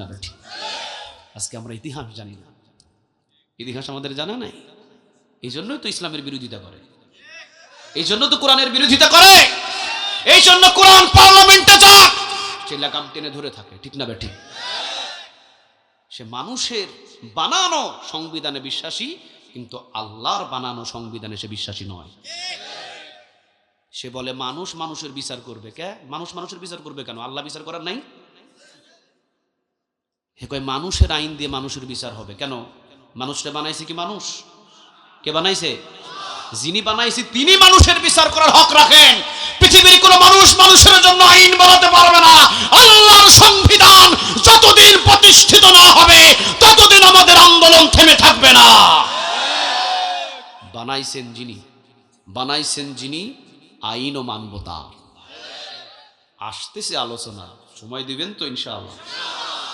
না ঠিক আজকে আমরা ইতিহাস জানি না। ইতিহাস আমাদের জানা নাই। এই জন্যই তো ইসলামের বিরোধিতা করে। এই জন্য তো কোরআনের বিরোধিতা করে। এই জন্য কোরআন পার্লামেন্টে যাক। সে লাগাম টেনে ধরে থাকে, ঠিক না ঠিক সে মানুষের বানানো সংবিধানে বিশ্বাসী, কিন্তু আল্লাহর বানানো সংবিধানে সে বিশ্বাসী নয়। সে বলে, মানুষ মানুষের বিচার করবে। কে? মানুষ মানুষের বিচার করবে কেন? আল্লাহ বিচার করার নাই? হে কয়, মানুষের আইন দিয়ে মানুষের বিচার হবে। কেন? মানুষটা বানাইছে কি মানুষ? কে বানাইছে? যিনি বানাইছে, তিনি মানুষের বিচার করার হক রাখেন। পৃথিবীর কোন মানুষ মানুষের জন্য আইন বানাতে পারবে না। আল্লাহর সংবিধান যতদিন প্রতিষ্ঠিত না হবে, ততদিন আমাদের আন্দোলন থেমে থাকবে না। বানাইছেন যিনি বানাইছেন যিনি আইন ও মানবতা। আসতেছে আলোচনা, সময় দিবেন তো ইনশাআল্লাহ।